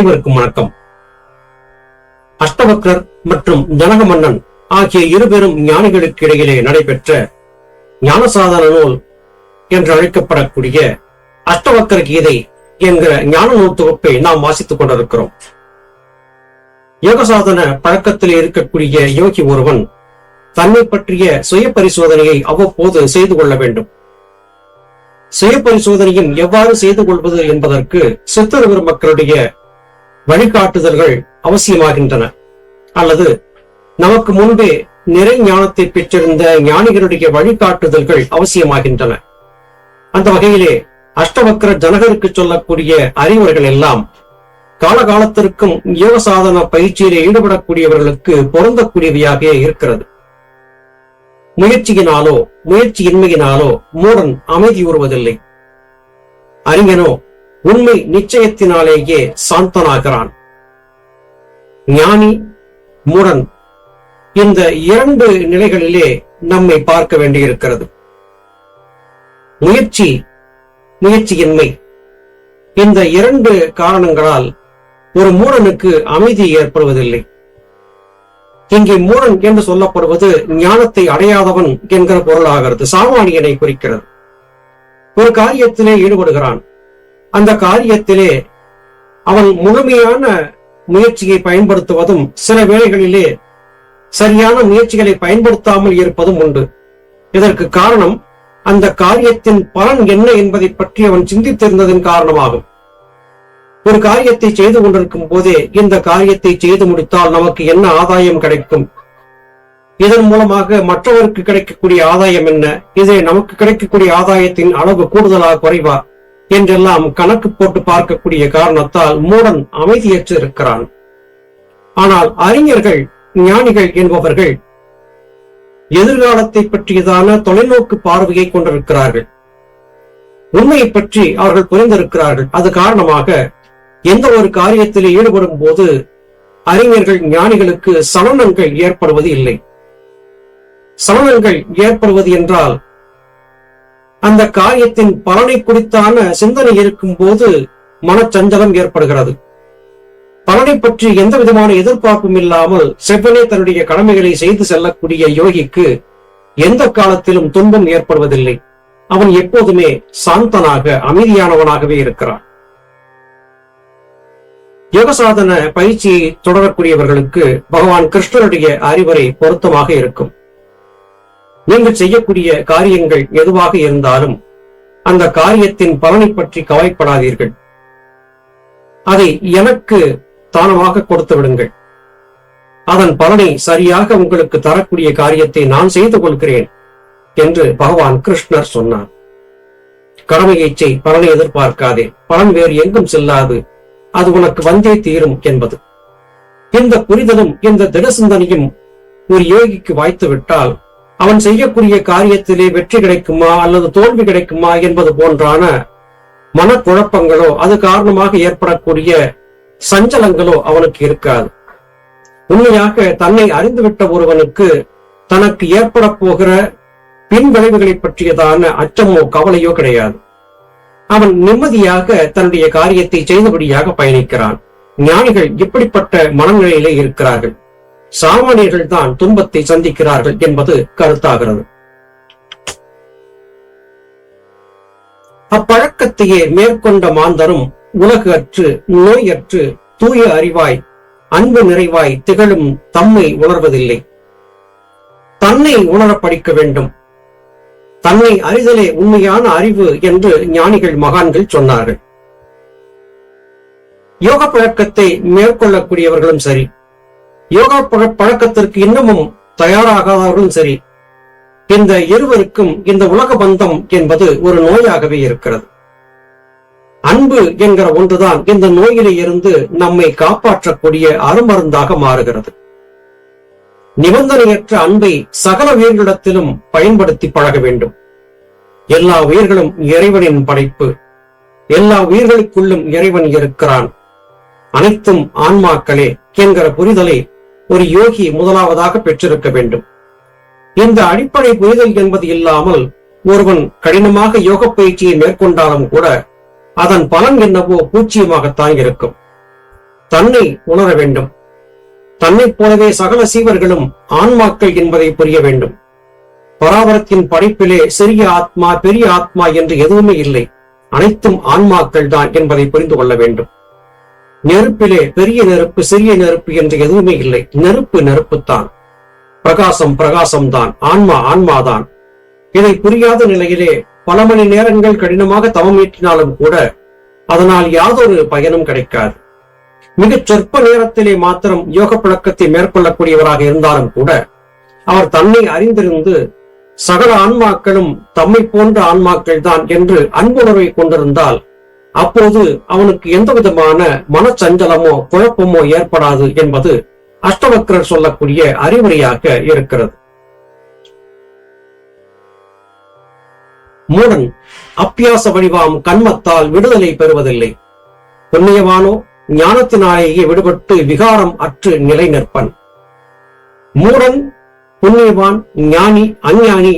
அனைவருக்கும் வணக்கம். அஷ்டவக்ரர் மற்றும் ஜனக மன்னன் ஆகிய இருபெரும் ஞானிகளுக்கு இடையிலே நடைபெற்ற ஞானசாதன நூல் என்று அழைக்கப்படக்கூடிய அஷ்டவக்கர கீதை என்கிற ஞான நூல் தொகுப்பை நாம் வாசித்துக் கொண்டிருக்கிறோம். யோகசாதன பழக்கத்தில் இருக்கக்கூடிய யோகி ஒருவன் தன்னை பற்றிய சுய பரிசோதனையை அவ்வப்போது செய்து கொள்ள வேண்டும். சுய பரிசோதனையும் எவ்வாறு செய்து கொள்வது என்பதற்கு சித்தர் மக்களுடைய வழிகாட்டுதல்கள் அவசியமாகின்றன. அல்லது நமக்கு முன்பே நிறை ஞானத்தை பெற்றிருந்த ஞானிகளுடைய வழிகாட்டுதல்கள் அவசியமாகின்றன. அந்த வகையிலே அஷ்டவக்கர ஜனகருக்கு சொல்லக்கூடிய அறிவுரைகள் எல்லாம் காலகாலத்திற்கும் யோக சாதன பயிற்சியிலே ஈடுபடக்கூடியவர்களுக்கு பொருந்தக்கூடியவையாக இருக்கிறது. முயற்சியினாலோ முயற்சியின்மையினாலோ மூடன் அமைதியுறுவதில்லை அறிஞனோ உண்மை நிச்சயத்தினாலேயே சாந்தனாகிறான். ஞானி மூடன். இந்த இரண்டு நிலைகளிலே நம்மை பார்க்க வேண்டியிருக்கிறது. முயற்சி முயற்சியின்மை. இந்த இரண்டு காரணங்களால் ஒரு மூடனுக்கு அமைதி ஏற்படுவதில்லை. இங்கே மூடன் என்று சொல்லப்படுவது ஞானத்தை அடையாதவன் என்கிற பொருளாகிறது. சாமானியனை குறிக்கிறது. ஒரு காரியத்திலே ஈடுபடுகிறான். அந்த காரியத்திலே அவன் முழுமையான முயற்சியை பயன்படுத்துவதும் சில வேளைகளிலே சரியான முயற்சிகளை பயன்படுத்தாமல் இருப்பதும் உண்டு. இதற்கு காரணம் அந்த காரியத்தின் பலன் என்ன என்பதை பற்றி அவன் சிந்தித்திருந்ததன் காரணமாகும். ஒரு காரியத்தை செய்து கொண்டிருக்கும் போதே இந்த காரியத்தை செய்து முடித்தால் நமக்கு என்ன ஆதாயம் கிடைக்கும்? இதன் மூலமாக மற்றவருக்கு கிடைக்கக்கூடிய ஆதாயம் என்ன? இதை நமக்கு கிடைக்கக்கூடிய ஆதாயத்தின் அளவு கூடுதலாக குறைவா? என்றெல்லாம் கணக்கு போட்டு பார்க்கக்கூடிய காரணத்தால் மூடன் அமைதியற்று இருக்கிறான் ஆனால் அறிஞர்கள் ஞானிகள் என்பவர்கள் எதிர்காலத்தை பற்றியதான தொலைநோக்கு பார்வையை கொண்டிருக்கிறார்கள். உண்மையை பற்றி அவர்கள் புரிந்திருக்கிறார்கள். அது காரணமாக எந்த ஒரு காரியத்தில் ஈடுபடும் போது அறிஞர்கள் ஞானிகளுக்கு சலனங்கள் ஏற்படுவது இல்லை. சலனங்கள் ஏற்படுவது என்றால் அந்த காரியத்தின் பலனை குறித்தான சிந்தனை இருக்கும் போது மனச்சஞ்சலம் ஏற்படுகிறது. பலனை பற்றி எந்த விதமான எதிர்பார்ப்பும் இல்லாமல் செவ்வனே தன்னுடைய கடமைகளை செய்து செல்லக்கூடிய யோகிக்கு எந்த காலத்திலும் துன்பம் ஏற்படுவதில்லை. அவன் எப்போதுமே சாந்தனாக அமைதியானவனாகவே இருக்கிறான். யோகசாதன பயிற்சியை தொடரக்கூடியவர்களுக்கு பகவான் கிருஷ்ணனுடைய அறிவுரை பொருத்தமாக இருக்கும். நீங்கள் செய்யக்கூடிய காரியங்கள் எதுவாக இருந்தாலும் அந்த காரியத்தின் பலனை பற்றி கவலைப்படாதீர்கள். அதை எனக்கு தானமாக கொடுத்து விடுங்கள். அதன் பலனை சரியாக உங்களுக்கு தரக்கூடிய காரியத்தை நான் செய்து கொள்கிறேன் என்று பகவான் கிருஷ்ணர் சொன்னார். கடமையை செய் பலனை எதிர்பார்க்காதே. பலன் வேறு எங்கும் செல்லாது. அது உனக்கு வந்தே தீரும் என்பது. இந்த புரிதலும் இந்த திட சிந்தனையும் ஒரு யோகிக்கு வாய்த்து விட்டால் அவன் செய்யக்கூடிய காரியத்திலே வெற்றி கிடைக்குமா அல்லது தோல்வி கிடைக்குமா என்பது போன்றான மனக்குழப்பங்களோ அது காரணமாக ஏற்படக்கூடிய சஞ்சலங்களோ அவனுக்கு இருக்காது. உண்மையாக தன்னை அறிந்துவிட்ட ஒருவனுக்கு தனக்கு ஏற்பட போகிற பின் விளைவுகளை பற்றியதான அச்சமோ கவலையோ கிடையாது. அவன் நிம்மதியாக தன்னுடைய காரியத்தை செய்தபடியாக பயணிக்கிறான். ஞானிகள் இப்படிப்பட்ட மனநிலையிலே இருக்கிறார்கள். சாமானியர்கள் தான் துன்பத்தை சந்திக்கிறார்கள் என்பது கருத்தாகிறது. அப்பழக்கத்தையே மேற்கொண்ட மாந்தரும் உலகு அற்று நோயற்று தூய அறிவாய் அன்பு நிறைவாய் திகழும் தம்மை உணர்வதில்லை. தன்னை உணர படிக்க வேண்டும். தன்னை அறிதலே உண்மையான அறிவு என்று ஞானிகள் மகான்கள் சொன்னார்கள். யோக பழக்கத்தை மேற்கொள்ளக்கூடியவர்களும் சரி யோகா பழக்கத்திற்கு இன்னமும் தயாராகாதவர்களும் சரி இந்த இருவருக்கும் இந்த உலக பந்தம் என்பது ஒரு நோயாகவே இருக்கிறது. அன்பு என்கிற ஒன்றுதான் இந்த நோயிலே இருந்து நம்மை காப்பாற்றக்கூடிய அருமருந்தாக மாறுகிறது. நிபந்தனையற்ற அன்பை சகல உயிர்களிடத்திலும் பயன்படுத்தி பழக வேண்டும். எல்லா உயிர்களும் இறைவனின் படைப்பு. எல்லா உயிர்களுக்குள்ளும் இறைவன் இருக்கிறான். அனைத்தும் ஆன்மாக்களே என்கிற புரிதலை ஒரு யோகி முதலாவதாக பெற்றிருக்க வேண்டும். இந்த அடிப்படை புரிதல் என்பது இல்லாமல் ஒருவன் கடினமாக யோக பயிற்சியை மேற்கொண்டாலும் கூட அதன் பலன் என்னவோ பூச்சியமாகத்தான் இருக்கும் தன்னை உணர வேண்டும். தன்னைப் போலவே சகல சீவர்களும் ஆன்மாக்கள் என்பதை புரிய வேண்டும். பராபரத்தின் படைப்பிலே சிறிய ஆத்மா பெரிய ஆத்மா என்று எதுவுமே இல்லை. அனைத்தும் ஆன்மாக்கள் தான் என்பதை புரிந்து கொள்ள வேண்டும். நெருப்பிலே பெரிய நெருப்பு சிறிய நெருப்பு என்று எதுவுமே இல்லை. நெருப்பு நெருப்புத்தான். பிரகாசம் பிரகாசம்தான். ஆன்மா ஆன்மாதான். இதை புரியாத நிலையிலே பல மணி நேரங்கள் கடினமாக தவம் ஈட்டினாலும் கூட அதனால் யாதொரு பயனும் கிடைக்காது. மிகச் சொற்ப நேரத்திலே மாத்திரம் யோக பழக்கத்தை மேற்கொள்ளக்கூடியவராக இருந்தாலும் கூட அவர் தன்னை அறிந்திருந்து சகல ஆன்மாக்களும் தம்மை போன்ற ஆன்மாக்கள் தான் என்று அன்புணர்வை கொண்டிருந்தால் அப்போது அவனுக்கு எந்த விதமான மனச்சஞ்சலமோ குழப்பமோ ஏற்படாது என்பது அஷ்டவக்கரர் சொல்லக்கூடிய அறிவுரையாக இருக்கிறது. மூடன் அப்பியாச வடிவாம் கண்மத்தால் விடுதலை பெறுவதில்லை. புண்ணியவானோ ஞானத்தினாலேயே விடுபட்டு விகாரம் அற்று நிலை நிற்பன் மூடன் புண்ணியவான் ஞானி அஞ்ஞானி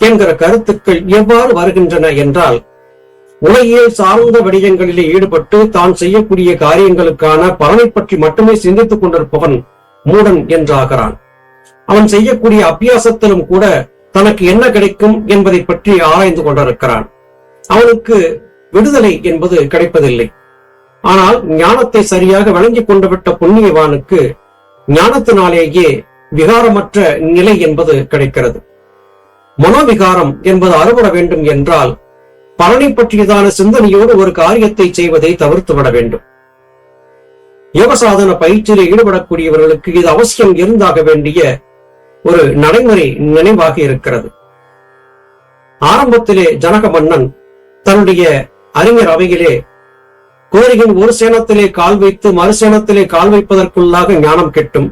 என்கிற கருத்துக்கள் எவ்வாறு வருகின்றன என்றால் உலகியல் சார்ந்த வடிவங்களிலே ஈடுபட்டு தான் செய்யக்கூடிய காரியங்களுக்கான பலனை பற்றி மட்டுமே சிந்தித்துக் கொண்டிருப்பவன் மூடன் என்றாகிறான். அவன் செய்யக்கூடிய அபியாசத்திலும் கூட தனக்கு என்ன கிடைக்கும் என்பதை பற்றி ஆராய்ந்து கொண்டிருக்கிறான். அவனுக்கு விடுதலை என்பது கிடைப்பதில்லை. ஆனால் ஞானத்தை சரியாக வழங்கி கொண்டு விட்ட புண்ணியவானுக்கு ஞானத்தினாலேயே விகாரமற்ற நிலை என்பது கிடைக்கிறது. மனோவிகாரம் என்பது அறுபட வேண்டும் என்றால் பலனை பற்றியதான சிந்தனையோடு ஒரு காரியத்தை செய்வதை தவிர்த்து விட வேண்டும். யோக சாதன பயிற்சியில் ஈடுபடக்கூடியவர்களுக்கு இது அவசியம் இருந்தாக வேண்டிய ஒரு நடைமுறை நினைவாக இருக்கிறது. ஆரம்பத்திலே ஜனக மன்னன் தன்னுடைய அறிஞர் அவையிலே குதிரையின் ஒரு சேனத்திலே கால் வைத்து மறுசேனத்திலே கால் வைப்பதற்குள்ளாக ஞானம் கிட்டும்.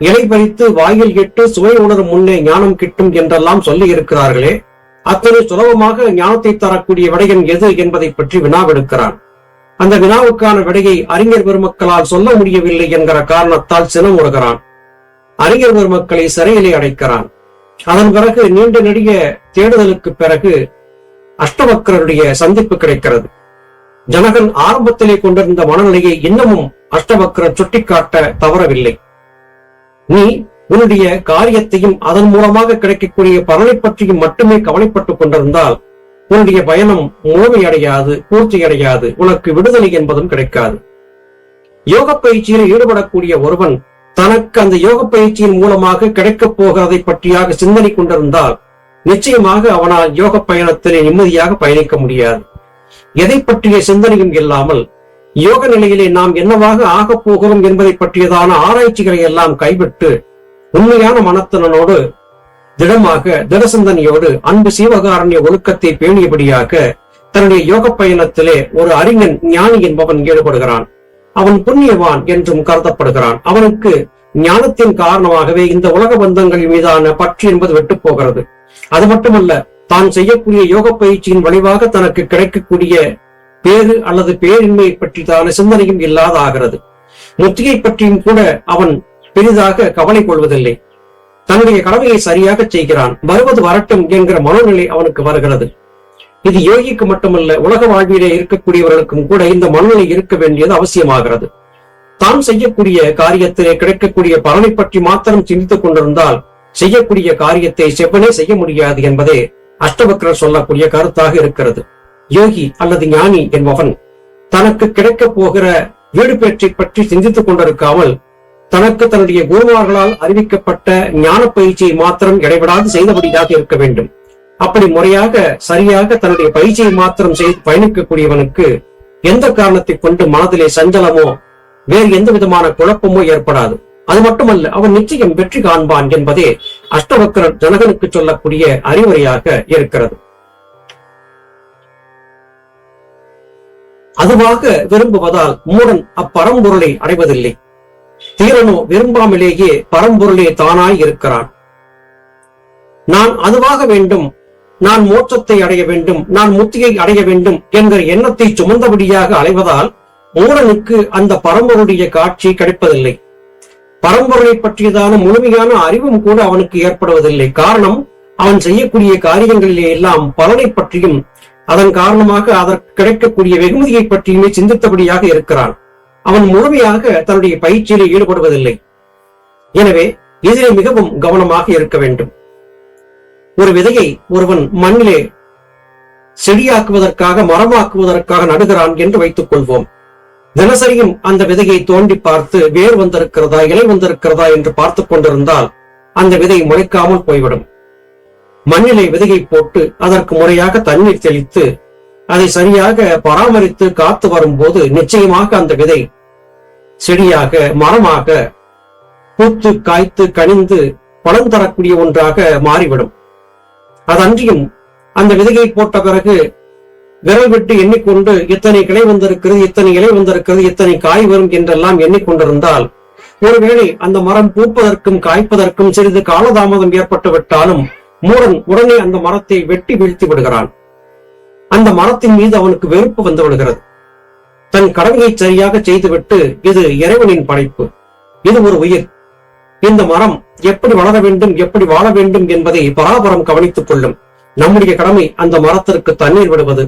இலை பறித்து வாயில் எட்டு சுவை உணரும் முன்னே ஞானம் கிட்டும் என்றெல்லாம் சொல்லி இருக்கிறார்களே அத்தனை சுலபமாக ஞானத்தை தரக்கூடிய விடயம் எது என்பதை பற்றி வினாவெடுக்கிறான். அந்த வினாவுக்கான விடையை அறிஞர் பெருமக்களால் சொல்ல முடியவில்லை என்கிற காரணத்தால் சினமுறுகிறான். அறிஞர் பெருமக்களை சிறையிலே அடைக்கிறான். அதன் பிறகு நீண்ட நெடிய தேடுதலுக்கு பிறகு அஷ்டவக்கரருடைய சந்திப்பு கிடைக்கிறது. ஜனகன் ஆரம்பத்திலே கொண்டிருந்த மனநிலையை இன்னமும் அஷ்டவக்கரர் சுட்டிக்காட்ட தவறவில்லை. நீ உன்னுடைய காரியத்தையும் அதன் மூலமாக கிடைக்கக்கூடிய பலனை பற்றியும் மட்டுமே கவலைப்பட்டுக் கொண்டிருந்தால் உன்னுடைய பயணம் முழுமையடையாது பூர்த்தியடையாது. உனக்கு விடுதலை என்பதும் கிடைக்காது. யோக பயிற்சியில் ஈடுபடக்கூடிய ஒருவன் தனக்கு அந்த யோக பயிற்சியின் மூலமாக கிடைக்கப் போகிறதை பற்றியாக சிந்தனை கொண்டிருந்தால் நிச்சயமாக அவனால் யோக பயணத்திலே நிம்மதியாக பயணிக்க முடியாது. எதை பற்றிய சிந்தனையும் இல்லாமல் யோக நிலையிலே நாம் என்னவாக ஆகப் போகிறோம் என்பதை பற்றியதான ஆராய்ச்சிகளை எல்லாம் கைவிட்டு உண்மையான மனத்தனனோடு திடமாக திடசிந்தனையோடு அன்பு சீவகாரண்ய ஒழுக்கத்தை பேணியபடியாக தன்னுடைய யோக பயணத்திலே ஒரு அறிஞன் ஞானி என்பவன் ஈடுபடுகிறான். அவன் புண்ணியவான் என்றும் கருதப்படுகிறான். அவனுக்கு ஞானத்தின் காரணமாகவே இந்த உலக பந்தங்களின் மீதான பற்று என்பது வெட்டு போகிறது. அது மட்டுமல்ல தான் செய்யக்கூடிய யோக பயிற்சியின் வழிவாக தனக்கு கிடைக்கக்கூடிய பேரு அல்லது பேரின்மையை பற்றிதான சிந்தனையும் இல்லாத ஆகிறது முத்தியை பற்றியும் கூட அவன் பெரிதாக கவலை கொள்வதில்லை. தன்னுடைய கடமையை சரியாக செய்கிறான். வருவது வரட்டும் என்கிற மனநிலை அவனுக்கு வருகிறது. இது யோகிக்கு மட்டுமல்ல உலக வாழ்விலே இருக்கக்கூடியவர்களுக்கும் கூட இந்த மனநிலை இருக்க வேண்டியது அவசியமாகிறது. தான் செய்யக்கூடிய காரியத்திலே கிடைக்கக்கூடிய பலனை பற்றி மாத்திரம் சிந்தித்துக் கொண்டிருந்தால் செய்யக்கூடிய காரியத்தை செவ்வனே செய்ய முடியாது என்பதே அஷ்டவக்கரர் சொல்லக்கூடிய கருத்தாக இருக்கிறது. யோகி அல்லது ஞானி என்பவன் தனக்கு கிடைக்கப் போகிற வீடு பேற்றை பற்றி சிந்தித்துக் கொண்டிருக்காமல் தனக்கு தன்னுடைய குருமார்களால் அறிவிக்கப்பட்ட ஞான பயிற்சியை மாத்திரம் இடைவிடாது செய்தபடியாக இருக்க வேண்டும். அப்படி முறையாக சரியாக தன்னுடைய பயிற்சியை மாத்திரம் செய்து பயணிக்கக்கூடியவனுக்கு எந்த காரணத்தை கொண்டு மனதிலே சஞ்சலமோ வேறு எந்த விதமான குழப்பமோ ஏற்படாது. அது மட்டுமல்ல அவன் நிச்சயம் வெற்றி காண்பான் என்பதே அஷ்டவக்கரர் ஜனகனுக்கு சொல்லக்கூடிய அறிவுரையாக இருக்கிறது. அதுவாக விரும்புவதால் மூடன் அப்பரம்பொருளை அடைவதில்லை. தீரனோ விரும்பாமலேயே பரம்பொருளே தானாய் இருக்கிறான். நான் அதுவாக வேண்டும் நான் மோட்சத்தை அடைய வேண்டும் நான் முத்தியை அடைய வேண்டும் என்கிற எண்ணத்தை சுமந்தபடியாக அலைவதால் மூடனுக்கு அந்த பரம்பொருடைய காட்சி கிடைப்பதில்லை. பரம்பொருளை பற்றியதான முழுமையான அறிவும் கூட அவனுக்கு ஏற்படுவதில்லை. காரணம் அவன் செய்யக்கூடிய காரியங்களிலே எல்லாம் பலனை பற்றியும் அதன் காரணமாக அதற்கு கிடைக்கக்கூடிய வெகுமதியை பற்றியுமே சிந்தித்தபடியாக இருக்கிறான். அவன் முழுமையாக தன்னுடைய பயிற்சியிலே ஈடுபடுவதில்லை. எனவே இதிலே மிகவும் கவனமாக இருக்க வேண்டும். ஒரு விதையை ஒருவன் மண்ணிலே செடியாக்குவதற்காக மரமாக்குவதற்காக நடுகிறான் என்று வைத்துக் கொள்வோம். தினசரியும் அந்த விதையை தோண்டி பார்த்து வேர் வந்திருக்கிறதா இலை வந்திருக்கிறதா என்று பார்த்துக் கொண்டிருந்தால் அந்த விதை முளைக்காமல் போய்விடும். மண்ணிலே விதையை போட்டு அதற்கு முறையாக தண்ணீர் தெளித்து அதை சரியாக பராமரித்து காத்து வரும்போது நிச்சயமாக அந்த விதை செடியாக மரமாக பூத்து காய்த்து கனிந்து பலன் தரக்கூடிய ஒன்றாக மாறிவிடும். அதன்றியும் அந்த விதையை போட்ட பிறகு விரல் விட்டு எண்ணிக்கொண்டு இத்தனை கிளை வந்திருக்கிறது இத்தனை இலை வந்திருக்கிறது இத்தனை காய் வரும் என்றெல்லாம் எண்ணிக்கொண்டிருந்தால் ஒருவேளை அந்த மரம் பூப்பதற்கும் காய்ப்பதற்கும் சிறிது காலதாமதம் ஏற்பட்டு விட்டாலும் மூடன் உடனே அந்த மரத்தை வெட்டி வீழ்த்தி விடுகிறான். அந்த மரத்தின் மீது அவனுக்கு வெறுப்பு வந்து விடுகிறது. தன் கடமையை சரியாக செய்துவிட்டு இது இறைவனின் படைப்பு. இது ஒரு உயிர். இந்த மரம் எப்படி வளர வேண்டும் எப்படி வாழ வேண்டும் என்பதை பராபரம் கவனித்துக் கொள்ளும். நம்முடைய கடமை அந்த மரத்திற்கு தண்ணீர் விடுவது.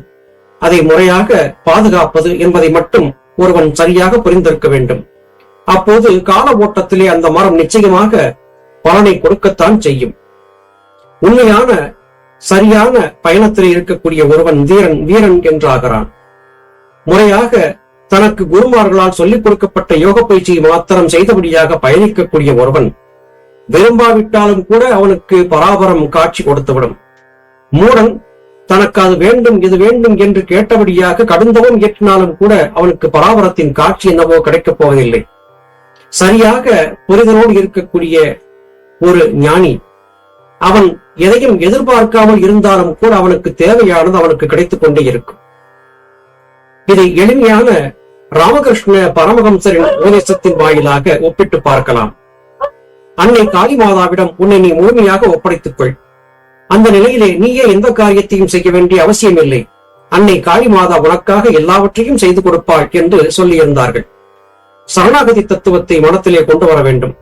அதை முறையாக பாதுகாப்பது என்பதை மட்டும் ஒருவன் சரியாக புரிந்திருக்க வேண்டும். அப்போது கால ஓட்டத்திலே அந்த மரம் நிச்சயமாக பலனை கொடுக்கத்தான் செய்யும். உண்மையான சரியான பயணத்தில் இருக்கக்கூடிய ஒருவன் வீரன் வீரன் என்றாகிறான். முறையாக தனக்கு குருமார்களால் சொல்லிக் கொடுக்கப்பட்ட யோக பயிற்சியை மாத்திரம் செய்தபடியாக பயணிக்கக்கூடிய ஒருவன் விரும்பாவிட்டாலும் கூட அவனுக்கு பராபரம் காட்சி கொடுத்துவிடும். மூடன் தனக்கு அது வேண்டும் இது வேண்டும் என்று கேட்டபடியாக கடுந்தவம் ஏற்றினாலும் கூட அவனுக்கு பராபரத்தின் காட்சி என்னவோ கிடைக்கப் போவதில்லை. சரியாக புரிதலோடு இருக்கக்கூடிய ஒரு ஞானி அவன் எதையும் எதிர்பார்க்காமல் இருந்தாலும் கூட அவனுக்கு தேவையானது அவனுக்கு கிடைத்துக் கொண்டே இருக்கும். இதை எளிமையான ராமகிருஷ்ண பரமஹம்சரின் உபதேசத்தின் வாயிலாக ஒப்பிட்டு பார்க்கலாம். அன்னை காளி மாதாவிடம் உன்னை நீ முழுமையாக ஒப்படைத்துக் கொள். அந்த நிலையிலே நீயே எந்த காரியத்தையும் செய்ய வேண்டிய அவசியம் இல்லை அன்னை காளி மாதா உனக்காக எல்லாவற்றையும் செய்து கொடுப்பாள் என்று சொல்லியிருந்தார்கள். சரணாகதி தத்துவத்தை மனத்திலே கொண்டு வர வேண்டும்.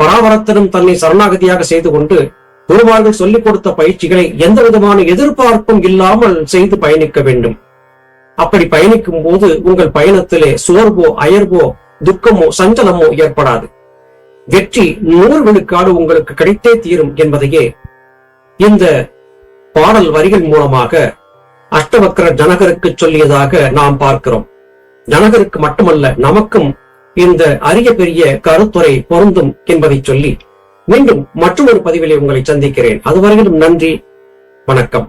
பராபரத்தனும் தன்னை சரணாகதியாக செய்து கொண்டு குருவார்கள் சொல்லிக் கொடுத்த பயிற்சிகளை எந்த விதமான எதிர்பார்ப்பும் இல்லாமல் செய்து பயணிக்க வேண்டும். அப்படி பயணிக்கும் போது உங்கள் பயணத்திலே சோர்வோ அயர்வோ துக்கமோ சஞ்சலமோ ஏற்படாது. வெற்றி நூறு விழுக்காடு உங்களுக்கு கிடைத்தே தீரும் என்பதையே இந்த பாடல் வரிகள் மூலமாக அஷ்டவக்கர ஜனகருக்கு சொல்லியதாக நாம் பார்க்கிறோம். ஜனகருக்கு மட்டுமல்ல நமக்கும் இந்த அரிய பெரிய கருத்துரை பொருந்தும் என்பதை சொல்லி மீண்டும் மற்றொரு பதிவிலே உங்களை சந்திக்கிறேன். அதுவரையிலும் நன்றி வணக்கம்.